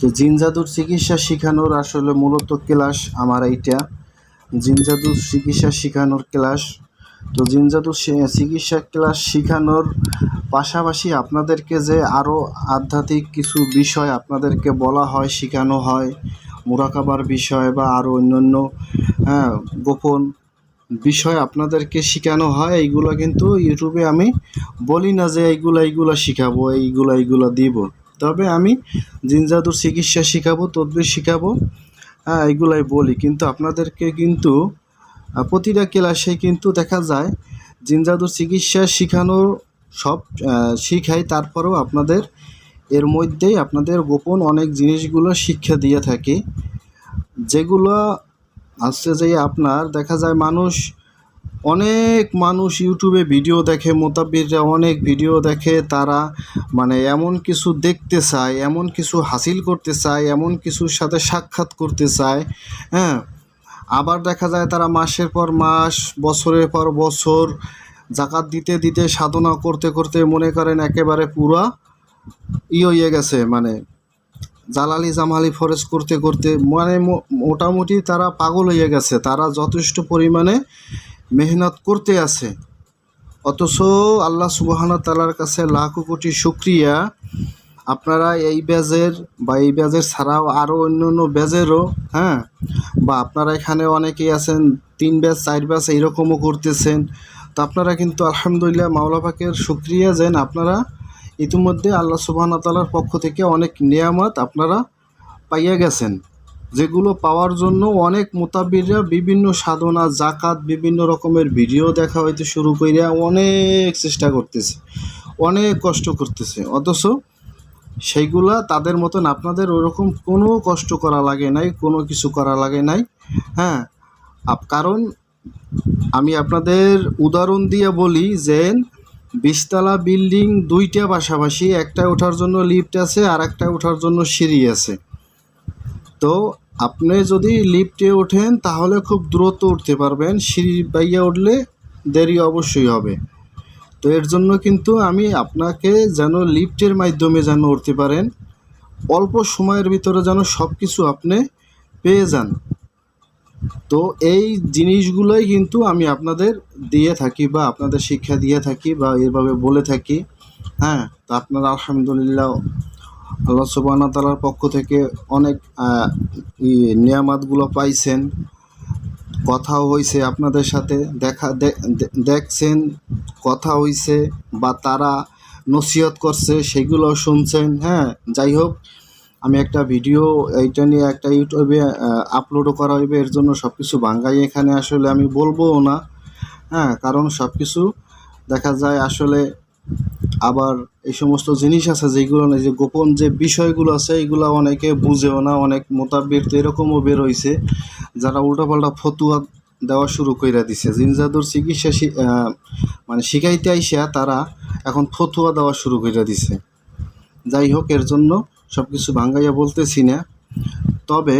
তো জিন জাদুর চিকিৎসা শেখানোর আসলে মূলত ক্লাস আমার এইটা। জিন জাদুর চিকিৎসা শেখানোর ক্লাস। তো জিন জাদুর সে- চিকিৎসা ক্লাস শেখানোর পাশাপাশি আপনাদেরকে যে আরও আধ্যাত্মিক কিছু বিষয় আপনাদেরকে বলা হয়, শেখানো হয়, মোরাকাবার বিষয় বা আরও অন্যান্য হ্যাঁ গোপন বিষয় আপনাদেরকে শেখানো হয়, এইগুলো কিন্তু ইউটিউবে আমি বলি না যে এইগুলো এইগুলো শেখাবো, এইগুলো এইগুলো দিব। তবে আমি জিন জাদুর চিকিৎসা শেখাবো, তদবির শেখাবো হ্যাঁ এইগুলাই বলি। কিন্তু আপনাদেরকে কিন্তু প্রতিটা ক্লাসে কিন্তু দেখা যায় জিন জাদুর চিকিৎসা শেখানোর সব শিখাই, তারপরেও আপনাদের এর মধ্যেই আপনাদের গোপন অনেক জিনিসগুলো শিক্ষা দিয়ে থাকি। যেগুলো আসছে যে আপনার, দেখা যায় মানুষ অনেক মানুষ ইউটিউবে ভিডিও দেখে মোতাবিররা অনেক ভিডিও দেখে, তারা মানে এমন কিছু দেখতে চায়, এমন কিছু হাসিল করতে চায়, এমন কিছুর সাথে সাক্ষাৎ করতে চায় হ্যাঁ? আবার দেখা যায় তারা মাসের পর মাস, বছরের পর বছর জাকাত দিতে দিতে সাধনা করতে করতে মনে করেন একেবারে পুরা ই হয়ে গেছে মানে জালালি জামালি ফরেজ করতে করতে মানে মোটামুটি তারা পাগল হয়ে গেছে, তারা যথেষ্ট পরিমাণে মেহনত করতে আছে। অথচ আল্লাহ সুবাহানা তালার কাছে লাখো কোটি শুক্রিয়া। আপনারা এই ব্যাজের বা এই ব্যাজের ছাড়াও আরও অন্য অন্য ব্যাজেরও হ্যাঁ বা আপনারা এখানে অনেকেই আছেন, তিন ব্যাচ চার ব্যাচ এইরকমও করতেছেন। তো আপনারা কিন্তু আলহামদুলিল্লাহ মাওলা পাকের শুক্রিয়া যেন আপনারা ইতিমধ্যে আল্লাহ সুবাহানা তালার পক্ষ থেকে অনেক নিয়ামত আপনারা পাইয়া গেছেন। যেগুলো পাওয়ার জন্য অনেক মোতাবিররা বিভিন্ন সাধনা জাকাত বিভিন্ন রকমের ভিডিও দেখা হইতে শুরু করিয়া অনেক চেষ্টা করতেছে। অনেক কষ্ট করতেছে। অথচ সেইগুলা তাদের মতন আপনাদের ওরকম কোনো কষ্ট করা লাগে নাই, কোনো কিছু করা লাগে নাই। হ্যাঁ কারণ আমি আপনাদের উদাহরণ দিয়ে বলি যে বিশতলা বিল্ডিং দুইটা পাশাপাশি, একটা ওঠার জন্য লিফট আছে আর একটা ওঠার জন্য সিঁড়ি আছে। তো আপনি যদি লিফটে ওঠেন, তাহলে খুব দ্রুত উঠতে পারবেন। সিঁড়ি বাইয়া উঠলে দেরি অবশ্যই হবে। তো এর জন্য কিন্তু আমি আপনাকে যেন লিফটের মাধ্যমে যেন উঠতে পারেন, অল্প সময়ের ভিতরে যেন সব কিছু আপনি পেয়ে যান। তো এই জিনিসগুলোই কিন্তু আমি আপনাদের দিয়ে থাকি বা আপনাদের শিক্ষা দিয়ে থাকি বা এভাবে বলে থাকি। হ্যাঁ তো আপনারা আলহামদুলিল্লাহ আল্লাহ সুবাহ তালার পক্ষ থেকে অনেক নিয়ামাতগুলো পাইছেন। কথাও হয়েছে আপনাদের সাথে। দেখা দেখছেন, কথা হয়েছে বা তারা নসিহত করছে, সেগুলো শুনছেন হ্যাঁ। যাই হোক, আমি একটা ভিডিও, এইটা নিয়ে একটা ইউটিউবে আপলোডও করা হইবে, এর জন্য সব কিছু বাঙ্গাই এখানে আসলে আমি বলবোও না হ্যাঁ। কারণ সব কিছু দেখা যায় আসলে আবার এই সমস্ত জিনিস আছে যেগুলো যে গোপন যে বিষয়গুলো আছে, এগুলো অনেকে বুঝেও না, অনেক মোতাবিক তো এরকমও বের হয়েছে যারা উল্টাপাল্টা ফতুয়া দেওয়া শুরু কইরা দিছে। জিনজাদুর চিকিৎসা মানে শিখাইতে আইসা তারা এখন ফতুয়া দেওয়া শুরু কইরা দিছে। যাই হোক, এর জন্য সব কিছু ভাঙ্গাইয়া বলতেছি না। তবে